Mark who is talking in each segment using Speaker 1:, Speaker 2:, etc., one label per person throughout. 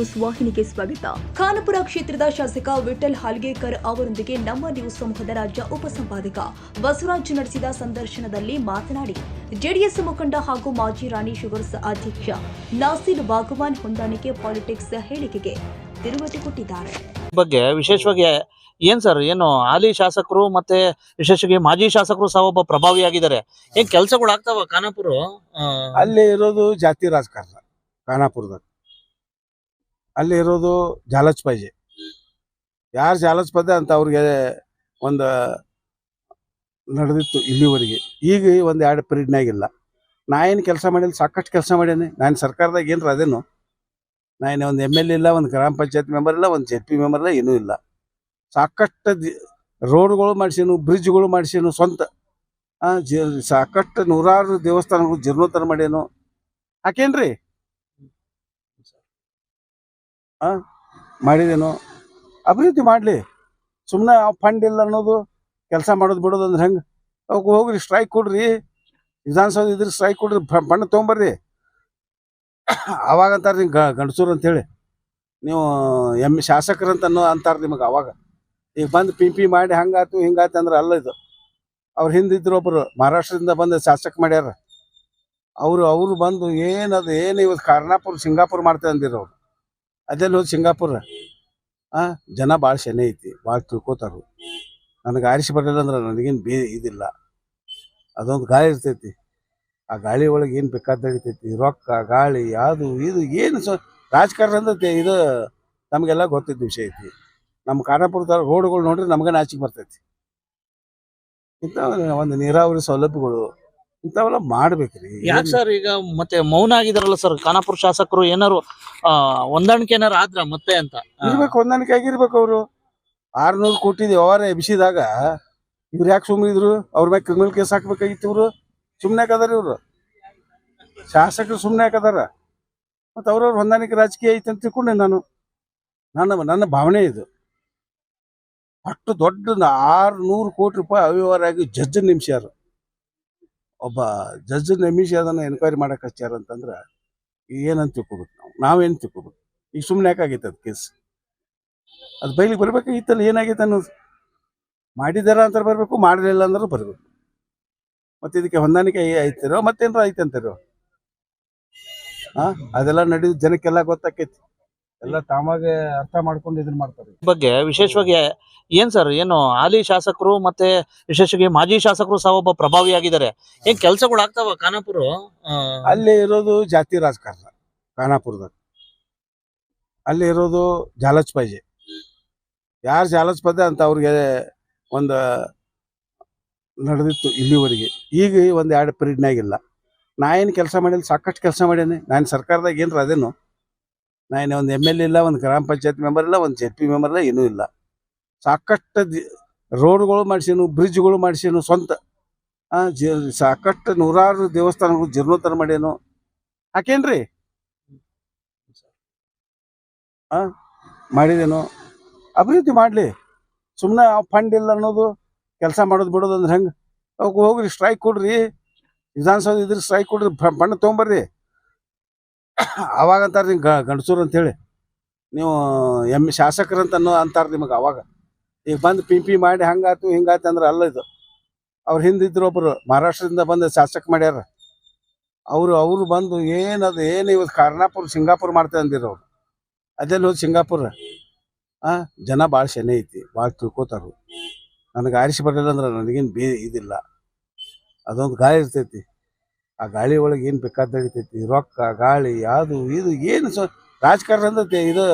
Speaker 1: News ವಾಹಿನಿಗೆ ಸ್ವಾಗತ. ಖಾನಪುರ ಕ್ಷೇತ್ರದ ಶಾಸಕ ವಿಠಲ್ ಹಾಲ್ಗೇಕರ್ ಅವರೊಂದಿಗೆ ನಮ್ಮ ನ್ಯೂಸ್ ಸಮೂಹದ ರಾಜ್ಯ ಉಪಸಂಪಾದಕ ಬಸವರಾಜ್ ನಡೆಸಿದ ಸಂದರ್ಶನದಲ್ಲಿ ಮಾತನಾಡಿ ಜೆಡಿಎಸ್ ಮುಖಂಡ ಹಾಗೂ ಮಾಜಿ ರಾಣಿ ಶುಗರ್ಸ್ ಅಧ್ಯಕ್ಷ ನಾಸೀರ್ ಬಾಗವಾನ್ ಹೊಂದಾಣಿಕೆ ಪಾಲಿಟಿಕ್ಸ್ ಹೇಳಿಕೆಗೆ ತಿರುಗೇಟು ಕೊಟ್ಟಿದ್ದಾರೆ.
Speaker 2: ಬಗ್ಗೆ ವಿಶೇಷವಾಗಿ ಏನ್ ಸರ್ ಏನು ಹಾಲಿ ಶಾಸಕರು ಮತ್ತೆ ವಿಶೇಷವಾಗಿ ಮಾಜಿ ಶಾಸಕರು ಸಹ ಒಬ್ಬ ಪ್ರಭಾವಿಯಾಗಿದ್ದಾರೆ. ಏನ್ ಕೆಲ್ಸಗಳು ಆಗ್ತಾವ ಖಾನಾಪುರ?
Speaker 3: ಅಲ್ಲಿ ಇರೋದು ಜಾತಿ ರಾಜಕಾರಣ ಖಾನಾಪುರದಾಗ ಅಲ್ಲಿ ಇರೋದು ಪೈಜೆ ಯಾರು ಜಾಲಚ್ಪದ ಅಂತ ಅವ್ರಿಗೆ ಒಂದು ನಡೆದಿತ್ತು ಇಲ್ಲಿವರೆಗೆ. ಈಗ ಒಂದು ಎರಡು ಪೀರಿಯಡ್ನಾಗಿಲ್ಲ ನಾ ಏನು ಕೆಲಸ ಮಾಡಿಲ್ಲ, ಸಾಕಷ್ಟು ಕೆಲಸ ಮಾಡೇನಿ ನಾನು ಸರ್ಕಾರದಾಗ ಏನು ಅದೇನು. ನಾನು ಒಂದು ಎಂ ಎಲ್ ಇಲ್ಲ, ಒಂದು ಗ್ರಾಮ ಪಂಚಾಯತ್ ಮೆಂಬರ್ ಇಲ್ಲ, ಒಂದು ಜೆ ಪಿ ಮೆಂಬರ್ ಇಲ್ಲ, ಏನೂ ಇಲ್ಲ. ಸಾಕಷ್ಟು ರೋಡ್ಗಳು ಮಾಡಿಸೀನು ಬ್ರಿಡ್ಜ್ಗಳು ಮಾಡಿಸೀನು ಸ್ವಂತ. ಜಿ ಸಾಕಷ್ಟು ನೂರಾರು ದೇವಸ್ಥಾನಗಳು ಜೀರ್ಣೋದ್ಧಾರ ಮಾಡೇನು ಹಾಕೇನ್ರಿ ಆ? ಮಾಡಿದೇನು? ಅಭಿವೃದ್ಧಿ ಮಾಡಲಿ. ಸುಮ್ಮನೆ ಫಂಡ್ ಇಲ್ಲ ಅನ್ನೋದು, ಕೆಲಸ ಮಾಡೋದು ಬಿಡೋದು ಅಂದ್ರೆ ಹೆಂಗೆ? ಅವಕ್ಕೆ ಹೋಗ್ರಿ ಸ್ಟ್ರೈಕ್ ಕೊಡ್ರಿ. ವಿಧಾನಸೌಧ ಇದ್ರೆ ಸ್ಟ್ರೈಕ್ ಕೊಡ್ರಿ ಬಣ್ಣ ತೊಗೊಂಬರ್ರಿ. ಅವಾಗ ಅಂತಾರೆ ನಿಮ್ಗೆ ಗಂಡಸೂರು ಅಂತೇಳಿ. ನೀವು ಎಂ ಅಂತ ಅನ್ನೋ ಅಂತಾರೆ ನಿಮಗೆ ಅವಾಗ. ಈಗ ಬಂದು ಪಿ ಪಿ ಮಾಡಿ ಹಂಗಾತು, ಹಿಂಗಾತು ಅಂದ್ರೆ ಅಲ್ಲ ಇದು. ಅವ್ರ ಹಿಂದಿದ್ರು ಒಬ್ರು, ಮಹಾರಾಷ್ಟ್ರದಿಂದ ಬಂದು ಶಾಸಕ ಮಾಡ್ಯಾರ. ಅವರು ಅವರು ಬಂದು ಏನದು ಏನು ಇವತ್ತು ಕಾರ್ನಾಪುರ ಸಿಂಗಾಪುರ್ ಮಾಡ್ತೇವೆ ಅಂದಿರೋರು ಅದೆಲ್ಲ ಹೋದ್ ಸಿಂಗಾಪುರ? ಆ, ಜನ ಭಾಳ ಶನಿ ಐತಿ ಭಾಳ ತಿಳ್ಕೊತಾರು ನನಗೆ ಆರಿಸಿ ಬರಲಿಲ್ಲ ಅಂದ್ರೆ ನನಗೇನು ಬೇ ಇದಿಲ್ಲ. ಅದೊಂದು ಗಾಳಿ ಇರ್ತೈತಿ. ಆ ಗಾಳಿ ಒಳಗೆ ಏನು ಬೇಕಾದ ನಡಿತೈತಿ ರೊಕ್ಕ, ಗಾಳಿ ಅದು ಇದು, ಏನು ಸ ರಾಜಕಾರಣ ಅಂದ್ರೆ ಇದು ನಮಗೆಲ್ಲ ಗೊತ್ತಿದ್ದ ವಿಷಯ ಐತಿ. ನಮ್ಮ ಖಾನಾಪುರದ ರೋಡ್ಗಳು ನೋಡ್ರಿ ನಮ್ಗೆ ನಾಚಿಕೆ ಬರ್ತೈತಿ. ಇಂಥ ಒಂದು ನೀರಾವರಿ ಸೌಲಭ್ಯಗಳು ಇಂಥವೆಲ್ಲ ಮಾಡ್ಬೇಕ್ರಿ.
Speaker 2: ಯಾಕೆ ಸರ್ ಈಗ ಮತ್ತೆ ಮೌನ ಆಗಿದಾರಲ್ಲ ಸರ್? ಖಾನಾಪುರ ಶಾಸಕರು ಏನಾರು ಆ ಹೊಂದಾಣಿಕೆ ಏನಾರು ಆದ್ರ ಮತ್ತೆ ಅಂತ?
Speaker 3: ಇರ್ಬೇಕು ಹೊಂದಾಣಿಕೆ ಆಗಿರ್ಬೇಕು ಅವರು. ಆರ್ನೂರು ಕೋಟಿ ವ್ಯವಹಾರ ಎಬ್ಸಿದಾಗ ಇವ್ರು ಯಾಕೆ ಸುಮ್ಮನೆ ಇದ್ರು ಅವ್ರ ಮ್ಯಾಗ ಕ್ರಿಮಿನಲ್ ಕೇಸ್ ಹಾಕ್ಬೇಕಾಗಿತ್ತು ಇವರು. ಸುಮ್ಮನೆ ಯಾಕದಾರ ಇವ್ರು? ಶಾಸಕರು ಸುಮ್ಮನೆ ಯಾಕದಾರ? ಮತ್ತು ಅವ್ರವ್ರ ಹೊಂದಾಣಿಕೆ ರಾಜಕೀಯ ಐತೆ ಅಂತ ತಿಳ್ಕೊಂಡೆ ನಾನು. ನನ್ನ ನನ್ನ ಭಾವನೆ ಇದು. ಅಷ್ಟು ದೊಡ್ಡ ಆರ್ನೂರು ಕೋಟಿ ರೂಪಾಯಿ ಅವ್ಯವಹಾರ ಆಗಿ ಜಡ್ಜ್ ನೇಮಿಸ್ಯಾರ. ಒಬ್ಬ ಜಡ್ಜ್ ನೇಮಿಸಿ ಅದನ್ನು ಎನ್ಕ್ವೈರಿ ಮಾಡಕ್ಕೆ ಹಚ್ಚಾರ ಅಂತಂದ್ರೆ, ಏನಂತ ತಿಳ್ಕೊಬೇಕು ನಾವು? ನಾವೇನು ತಿಳ್ಕೊಬೇಕು? ಈಗ ಸುಮ್ಮನೆ ಯಾಕಾಗೈತೆ ಅದು ಕೇಸ್ ಅದು ಬೈಲಿಗೆ ಬರಬೇಕಾಗಿತ್ತಲ್ಲ ಏನಾಗೈತೆ ಅನ್ನೋದು? ಮಾಡಿದಾರ ಅಂತ ಬರಬೇಕು, ಮಾಡಲಿಲ್ಲ ಅಂದ್ರೆ ಬರಬೇಕು. ಮತ್ತೆ ಇದಕ್ಕೆ ಹೊಂದಾಣಿಕೆ ಐತಿರೋ ಮತ್ತೇನಾರ ಐತೆ ಅಂತಾರೋ ಹಾ ಅದೆಲ್ಲ ನಡೆದು ಜನಕ್ಕೆಲ್ಲ ಗೊತ್ತಾಕೈತಿ. ಎಲ್ಲ ತಾವಾಗೆ ಅರ್ಥ ಮಾಡ್ಕೊಂಡು ಇದನ್ನ ಮಾಡ್ತಾರೆ.
Speaker 2: ಬಗ್ಗೆ ವಿಶೇಷವಾಗಿ ಏನ್ ಸರ್ ಏನು ಹಾಲಿ ಶಾಸಕರು ಮತ್ತೆ ವಿಶೇಷವಾಗಿ ಮಾಜಿ ಶಾಸಕರು ಸಹ ಒಬ್ಬ ಪ್ರಭಾವಿಯಾಗಿದ್ದಾರೆ. ಏನ್ ಕೆಲ್ಸಗಳು ಆಗ್ತಾವ ಖಾನಾಪುರ?
Speaker 3: ಅಲ್ಲಿ ಇರೋದು ಜಾತಿ ರಾಜಕಾರಣ ಖಾನಾಪುರದಾಗ ಅಲ್ಲಿ ಇರೋದು ಜಾಲಚ್ಪಾಜಿ ಯಾರು ಜಾಲಚ್ಪದ ಅಂತ ಅವ್ರಿಗೆ ಒಂದು ನಡೆದಿತ್ತು ಇಲ್ಲಿವರೆಗೆ. ಈಗ ಒಂದು ಎರಡು ಪೀರಿಯಡ್ನಾಗಿಲ್ಲ ನಾ ಏನು ಕೆಲಸ ಮಾಡಿಲ್ಲ ಸಾಕಷ್ಟು ಕೆಲಸ ಮಾಡೇನಿ ನಾನು ಸರ್ಕಾರದಾಗ ಏನ್ರ ಅದೇನು. ನಾನು ಒಂದು ಎಂ ಎಲ್ ಇಲ್ಲ, ಒಂದು ಗ್ರಾಮ ಪಂಚಾಯತ್ ಮೆಂಬರ್ ಇಲ್ಲ, ಒಂದು ಜೆಡ್ ಪಿ ಮೆಂಬರ್ ಇಲ್ಲ, ಏನೂ ಇಲ್ಲ. ಸಾಕಷ್ಟು ರೋಡ್ಗಳು ಮಾಡಿಸೇನು, ಬ್ರಿಡ್ಜ್ಗಳು ಮಾಡಿಸೇನು ಸ್ವಂತ. ಜಿ, ಸಾಕಷ್ಟು ನೂರಾರು ದೇವಸ್ಥಾನಗಳು ಜೀರ್ಣೋತ್ತರ ಮಾಡೇನು ಹಾಕೇನ್ರಿ ಹಾಂ ಮಾಡಿದೇನು? ಅಭಿವೃದ್ಧಿ ಮಾಡಲಿ. ಸುಮ್ಮನೆ ಫಂಡ್ ಇಲ್ಲ ಅನ್ನೋದು, ಕೆಲಸ ಮಾಡೋದು ಬಿಡೋದು ಅಂದ್ರೆ ಹೆಂಗೆ? ಹೋಗ್ರಿ ಸ್ಟ್ರೈಕ್ ಕೊಡ್ರಿ. ವಿಧಾನಸೌಧ ಇದ್ರೆ ಸ್ಟ್ರೈಕ್ ಕೊಡ್ರಿ ಫಂಡ್ ತೊಗೊಂಬರ್ರಿ. ಅವಾಗ ಅಂತಾರೆ ನೀವು ಗಂಡಸೂರು ಅಂತೇಳಿ. ನೀವು, ಎಂ ಶಾಸಕರಂತ ಅನ್ನೋ ಅಂತಾರೆ ನಿಮಗೆ ಅವಾಗ. ಈಗ ಬಂದು ಪಿ ಪಿ ಮಾಡಿ ಹಂಗಾಯ್ತು ಹಿಂಗಾಯ್ತು ಅಂದ್ರೆ ಅಲ್ಲ ಇದು. ಅವ್ರ ಹಿಂದಿದ್ರು ಒಬ್ಬರು ಮಹಾರಾಷ್ಟ್ರದಿಂದ ಬಂದು ಶಾಸಕ ಮಾಡ್ಯಾರ. ಅವರು ಅವರು ಬಂದು ಏನದು ಏನು ಇವತ್ತು ಕಾರ್ನಾಪುರ ಸಿಂಗಾಪುರ್ ಮಾಡ್ತೇವೆ ಅಂದಿರ ಅವ್ರು. ಅದೆಲ್ಲ ಹೋದ್ ಸಿಂಗಾಪುರ? ಆ, ಜನ ಭಾಳ ಶನಿ ಐತಿ ಭಾಳ ತಿಳ್ಕೊತಾರು ನನಗೆ ಆರಿಸಿ ಬರಲಿಲ್ಲ ಅಂದ್ರೆ ನನಗೇನು ಬೇ ಇದಿಲ್ಲ. ಅದೊಂದು ಗಾಯ ಇರ್ತೈತಿ. ಆ ಗಾಳಿ ಒಳಗೆ ಏನು ಬೇಕಾದ ನಡಿತೈತಿ ರೊಕ್ಕ ಗಾಳಿ ಅದು ಇದು ಏನು ಸ ರಾಜಕಾರಣ ಅಂದ್ರೆ ಇದು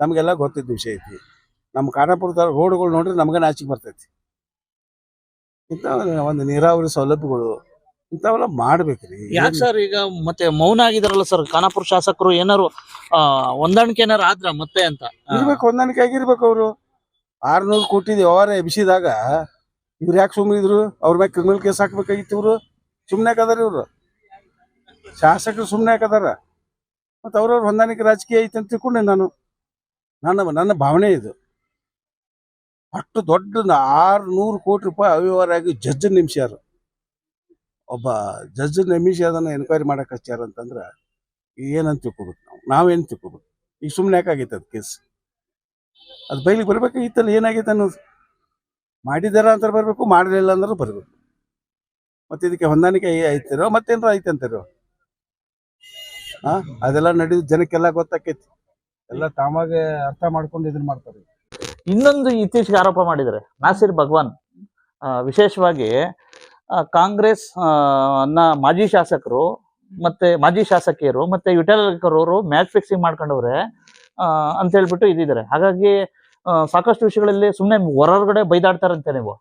Speaker 3: ನಮಗೆಲ್ಲ ಗೊತ್ತಿದ್ದ ವಿಷಯ ಐತಿ. ನಮ್ಮ ಖಾನಾಪುರದ ರೋಡ್ಗಳು ನೋಡ್ರಿ ನಮಗೆ ನಾಚಿಗೆ ಬರ್ತೈತಿ. ಇಂಥ ಒಂದು ನೀರಾವರಿ ಸೌಲಭ್ಯಗಳು ಇಂಥವೆಲ್ಲ ಮಾಡ್ಬೇಕ್ರಿ.
Speaker 2: ಯಾಕೆ ಸರ್ ಈಗ ಮತ್ತೆ ಮೌನ ಆಗಿದಾರಲ್ಲ ಸರ್? ಖಾನಾಪುರ ಶಾಸಕರು ಏನಾರು ಹೊಂದಾಣಿಕೆ ಏನಾರು ಆದ್ರ ಮತ್ತೆ ಅಂತ?
Speaker 3: ಇರ್ಬೇಕು ಹೊಂದಾಣಿಕೆ ಆಗಿರ್ಬೇಕು ಅವರು. ಆರ್ನೂರು ಕೋಟಿ ವ್ಯವಹಾರ ಎಬ್ಸಿದಾಗ ಇವ್ರು ಯಾಕೆ ಸುಮ್ಮನೆ ಇದ್ರು ಅವ್ರ ಮ್ಯಾಗ ಕ್ರಿಮಿನಲ್ ಕೇಸ್ ಹಾಕ್ಬೇಕಾಗಿತ್ತು ಇವರು. ಸುಮ್ಮನೆ ಯಾಕದಾರ ಇವರು. ಶಾಸಕರು ಸುಮ್ಮನೆ ಯಾಕದಾರ ಮತ್ತು ಅವ್ರವ್ರ ಹೊಂದಾಣಿಕೆ ರಾಜಕೀಯ ಐತೆ ಅಂತ ತಿಳ್ಕೊಂಡೆ ನಾನು. ನನ್ನ ನನ್ನ ಭಾವನೆ ಇದು. ಅಷ್ಟು ದೊಡ್ಡ ಆರ್ನೂರು ಕೋಟಿ ರೂಪಾಯಿ ಅವ್ಯವಹಾರ ಆಗಿ ಜಡ್ಜ್ ನಿಮಿಷ್ಯಾರ ಒಬ್ಬ ಜಡ್ಜ್ ನಿಮಿಷ ಅದನ್ನು ಎನ್ಕ್ವೈರಿ ಮಾಡಕ್ಕೆ ಹಚ್ಚಾರ ಅಂತಂದ್ರೆ ಏನಂತ ತಿಳ್ಕೊಬೇಕು ನಾವು? ನಾವೇನು ತಿಳ್ಕೊಬೇಕು? ಈಗ ಸುಮ್ಮನೆ ಯಾಕಾಗೈತೆ ಅದು ಕೇಸ್ ಅದು ಬೈಲಿಗೆ ಬರ್ಬೇಕಾಗಿತ್ತಲ್ಲ ಏನಾಗೈತೆ ಅನ್ನೋದು? ಮಾಡಿದಾರ ಅಂತ ಬರಬೇಕು, ಮಾಡಲಿಲ್ಲ ಅಂದ್ರೆ ಬರಬೇಕು. ಮತ್ತೆ ಇದಕ್ಕೆ ಹೊಂದಾಣಿಕೆ ಐತಿರೋ ಮತ್ತೇನಾರ ಐತೆ ಅಂತಾರೋ ಹಾ ಅದೆಲ್ಲ ನಡೆದು ಜನಕ್ಕೆಲ್ಲ ಗೊತ್ತಾಕೈತಿ. ಎಲ್ಲ ತಾಮಾಗೆ ಅರ್ಥ ಮಾಡ್ಕೊಂಡು ಇದನ್ನ ಮಾಡ್ತಾರೆ.
Speaker 2: ಇನ್ನೊಂದು ಇತ್ತೀಚೆಗೆ ಆರೋಪ ಮಾಡಿದ್ದಾರೆ. ನಾಸಿರ್ ಭಗವಾನ್ ವಿಶೇಷವಾಗಿ ಕಾಂಗ್ರೆಸ್ನ ಮಾಜಿ ಶಾಸಕರು ಮತ್ತೆ ಮಾಜಿ ಶಾಸಕಿಯರು ಮತ್ತೆ ವಿಠಲಕರವರು ಮ್ಯಾಚ್ ಫಿಕ್ಸಿಂಗ್ ಮಾಡ್ಕೊಂಡವ್ರೆ ಅಂತ ಹೇಳ್ಬಿಟ್ಟು ಇದಿದ್ದಾರೆ. ಹಾಗಾಗಿ ಸಾಕಷ್ಟು ವಿಷಯಗಳಲ್ಲಿ ಸುಮ್ಮನೆ ಹೊರಗಡೆ ಬೈದಾಡ್ತಾರಂತೆ ನೀವು.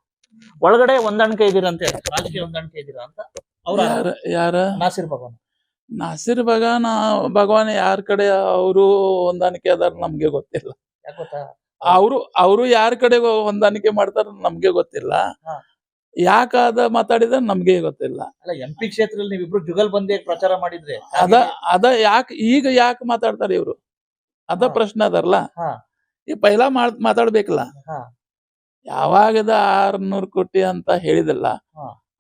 Speaker 2: ಒಳಗಡೆ ಹೊಂದಾಣಿಕೆ ಇದೀರಂತೆ ರಾಜಕೀಯ ಹೊಂದಾಣಿಕೆ ಇದ್ದೀರಾ ಅಂತ ಅವ್ರ
Speaker 4: ಯಾರ ಯಾರ?
Speaker 2: ನಾಸಿರ್ ಭಗವಾನ್.
Speaker 4: ನಾಸಿರ್ ಭಗವಾನ್ ಭಗವಾನ್ ಯಾರ ಕಡೆ ಅವರು ಹೊಂದಾಣಿಕೆ ಅದಾರ ನಮ್ಗೆ ಗೊತ್ತಿಲ್ಲ.
Speaker 2: ಗೊತ್ತಾ?
Speaker 4: ಅವರು ಅವರು ಯಾರ ಕಡೆ ಹೊಂದಾಣಿಕೆ ಮಾಡ್ತಾರ ನಮ್ಗೆ ಗೊತ್ತಿಲ್ಲ.
Speaker 2: ಹಾ.
Speaker 4: ಯಾಕ ಅದ ಮಾತಾಡಿದ ನಮ್ಗೆ ಗೊತ್ತಿಲ್ಲ.
Speaker 2: ಅಲ್ಲ ಎಂ ಪಿ ಕ್ಷೇತ್ರದಲ್ಲಿ ನೀವಿಬ್ರು ಜುಗಲ್ ಬಂದಿ ಪ್ರಚಾರ ಮಾಡಿದ್ರೆ
Speaker 4: ಅದ ಅದ ಯಾಕ ಈಗ ಯಾಕೆ ಮಾತಾಡ್ತಾರೆ ಇವ್ರು? ಅದ. ಪ್ರಶ್ನೆ
Speaker 2: ಅದಾರಲ್ಲ.
Speaker 4: ಈ ಪೈಲಾ ಮಾತಾಡ್ಬೇಕಲ್ಲ. ಯಾವಾಗದ ಆರ್ನೂರ್ ಕೋಟಿ ಅಂತ ಹೇಳಿದಲ್ಲ.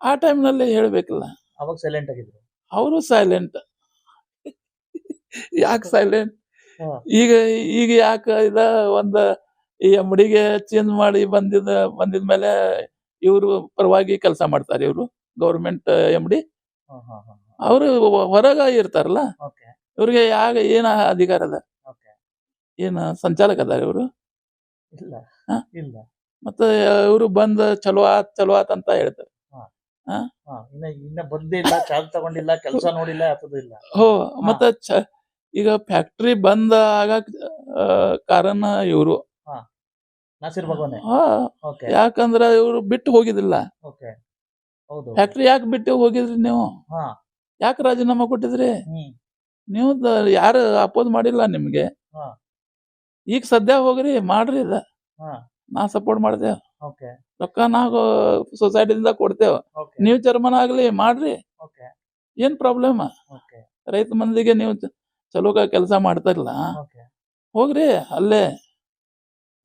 Speaker 4: ಆ ಟೈಮ್ನಲ್ಲಿ ಹೇಳ್ಬೇಕಲ್ಲ.
Speaker 2: ಅವಾಗ ಸೈಲೆಂಟ್ ಆಗಿದ್ರು.
Speaker 4: ಅವರು ಸೈಲೆಂಟ್ ಯಾಕೆ ಸೈಲೆಂಟ್ ಈಗ ಈಗ ಯಾಕೆ ಇದ ಒಂದ ಈ ಅಂಬಡಿಗೆ ಚೇಂಜ್ ಮಾಡಿ ಬಂದಿದ ಮೇಲೆ ಇವರು ಪರವಾಗಿ ಕೆಲಸ ಮಾಡ್ತಾರೆ ಇವರು ಗೌರ್ಮೆಂಟ್ ಎಂಬಡಿ
Speaker 2: ಹಾ
Speaker 4: ಅವರು ಹೊರಗ ಇರ್ತಾರಲ್ಲ ಇವ್ರಿಗೆ ಯಾಗ ಏನ ಅಧಿಕಾರ ಅದ? ಏನ ಸಂಚಾಲಕ ಅದಾರ ಇವರು?
Speaker 2: ಇಲ್ಲ? ಇಲ್ಲ.
Speaker 4: ಮತ್ತೆ ಇವರು ಬಂದ ಚಲೋ ಆತ್ ಚಲೋ ಆತ್ ಅಂತ ಹೇಳ್ತಾರೆ.
Speaker 2: ಹಾ. ಇನ್ನ ಇನ್ನ ಬಂದೇ ಇಲ್ಲ ಚಾರ್ಜ್ ತಗೊಂಡಿಲ್ಲ ಕೆಲಸ ನೋಡಿಲ್ಲ ಇಲ್ಲ.
Speaker 4: ಹೋ ಮತ್ತ ಈಗ ಫ್ಯಾಕ್ಟ್ರಿ ಬಂದ್ ಆಗಕ್ ಆ, ಕಾರಣ ಇವರು. ಯಾಕಂದ್ರ ಇವ್ರು ಬಿಟ್ಟು ಹೋಗಿದಿಲ್ಲ ಫ್ಯಾಕ್ಟ್ರಿ ಯಾಕೆ ಬಿಟ್ಟು ಹೋಗಿದ್ರಿ ನೀವು? ಯಾಕೆ ರಾಜೀನಾಮಾ ಕೊಟ್ಟಿದ್ರಿ? ನೀವು ಯಾರು ಅಪೋಸ್ ಮಾಡಿಲ್ಲ ನಿಮ್ಗೆ. ಈಗ ಸದ್ಯ ಹೋಗ್ರಿ ಮಾಡ್ರಿ ಇದ. ನಾ ಸಪೋರ್ಟ್ ಮಾಡ್ತೇವ್
Speaker 2: ಓಕೆ
Speaker 4: ರೊಕ್ಕ ನಾವು ಸೊಸೈಟಿದಿಂದ ಕೊಡ್ತೇವೆ.
Speaker 2: ಓಕೆ
Speaker 4: ನೀವು ಚರ್ಮನ ಆಗ್ಲಿ ಮಾಡ್ರಿ.
Speaker 2: ಓಕೆ
Speaker 4: ಏನ್ ಪ್ರಾಬ್ಲಮ್
Speaker 2: ಓಕೆ
Speaker 4: ರೈತ ಮಂದಿಗೆ ನೀವು ಚಲೋಕ ಚಲೋ ಕೆಲಸ ಮಾಡ್ತಾರಲ್ಲ.
Speaker 2: ಓಕೆ
Speaker 4: ಹೋಗ್ರಿ ಅಲ್ಲೇ.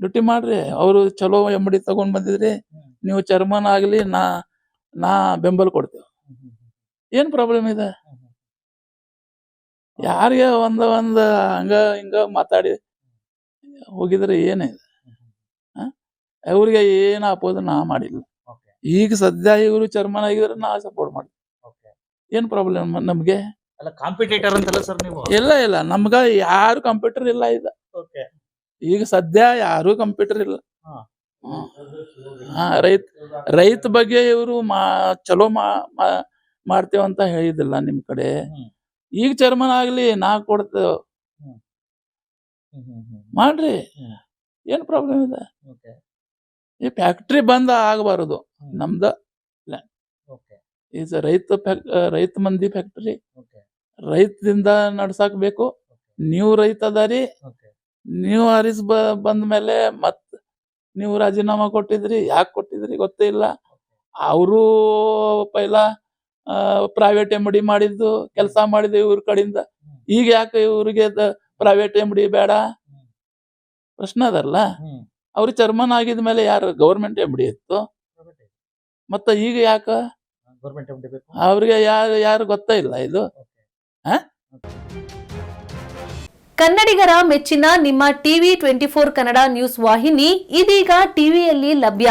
Speaker 4: ಡ್ಯೂಟಿ ಮಾಡ್ರಿ. ಅವರು ಚಲೋ ಎಂಬಡಿ ತಗೊಂಡ್ ಬಂದಿದ್ರಿ. ನೀವು ಚರ್ಮನ್ ಆಗ್ಲಿ ನಾ ನಾ ಬೆಂಬಲ ಕೊಡ್ತೇವೆ. ಏನ್ ಪ್ರಾಬ್ಲಮ್ ಇದೆ. ಯಾರಿಗೆ ಒಂದ ಒಂದ ಹಂಗ ಹಿಂಗ ಮಾತಾಡಿ ಹೋಗಿದ್ರೆ ಏನಿದೆ ಅವ್ರಿಗೆ ಏನ್ ಅಪೋಸ್ ನಾ ಮಾಡಿಲ್ಲ. ಈಗ ಸದ್ಯ ಇವರು ಚರ್ಮನ್ ಆಗಿದ್ರೆ ನಾ ಸಪೋರ್ಟ್ ಮಾಡಿ ಏನ್ ಪ್ರಾಬ್ಲಮ್ ನಮ್ಗೆ?
Speaker 2: ಕಾಂಪಿಟೇಟರ್ ಅಂತಲ್ಲ ಸರ್ ನೀವು?
Speaker 4: ಇಲ್ಲ ಇಲ್ಲ. ನಮ್ಗ ಯಾರು ಕಂಪ್ಯೂಟರ್ ಇಲ್ಲ ಈಗ. ಈಗ ಸದ್ಯ ಯಾರು ಕಂಪ್ಯೂಟರ್ ಇಲ್ಲ.
Speaker 2: ಹಾ.
Speaker 4: ರೈತ ರೈತ ಬಗ್ಗೆ ಇವರು ಮಾ ಚಲೋ ಮಾ ಮಾ- ಮಾಡ್ತೇವ ಅಂತ ಹೇಳಿದಿಲ್ಲ ನಿಮ್ ಕಡೆ. ಈಗ ಚರ್ಮನ್ ಆಗ್ಲಿ ನಾ ಕೊಡ್ತೇವ್. ಮಾಡ್ರಿ. ಏನ್ ಪ್ರಾಬ್ಲಮ್ ಇದೆ? ಈ ಫ್ಯಾಕ್ಟ್ರಿ ಬಂದ್ ಆಗಬಾರದು. ನಮ್ದ
Speaker 2: ಓಕೆ
Speaker 4: ಈಸ್ ರೈತ ರೈತ ಮಂದಿ ಫ್ಯಾಕ್ಟ್ರಿ ರೈತದಿಂದ ನಡ್ಸಾಕ್ ಬೇಕು. ನೀವು ರೈತ ಅದಾರಿ. ನೀವು ಹರಿಸ್ ಬ ಬಂದ ಮೇಲೆ ಮತ್ ನೀವು ರಾಜೀನಾಮಾ ಕೊಟ್ಟಿದ್ರಿ. ಯಾಕೆ ಕೊಟ್ಟಿದ್ರಿ ಗೊತ್ತೇ ಇಲ್ಲ. ಅವರು ಪೈಲ ಪ್ರೈವೇಟ್ ಎಂ ಡಿ ಮಾಡಿದ್ದು ಕೆಲಸ ಮಾಡಿದ್ದು ಇವ್ರ ಕಡೆಯಿಂದ ಈಗ ಯಾಕೆ ಇವ್ರಿಗೆ ಪ್ರೈವೇಟ್ ಎಂ ಡಿ ಬೇಡ. ಪ್ರಶ್ನೆ ಅದಲ್ಲ. ಅವ್ರು ಚರ್ಮನ್ ಆಗಿದ ಮೇಲೆ ಯಾರು ಗೌರ್ಮೆಂಟ್ ಎಂ ಇತ್ತು? ಮತ್ತ ಈಗ ಯಾಕ? ಅವ್ರಿಗೆ ಯಾರು ಯಾರು ಗೊತ್ತೇ ಇಲ್ಲ ಇದು.
Speaker 1: ಕನ್ನಡಿಗರ ಮೆಚ್ಚಿನ ನಿಮ್ಮ TV twenty four Kannada news ವಾಹಿನಿ ಇದೀಗ ಟಿವಿಯಲ್ಲಿ ಲಭ್ಯ.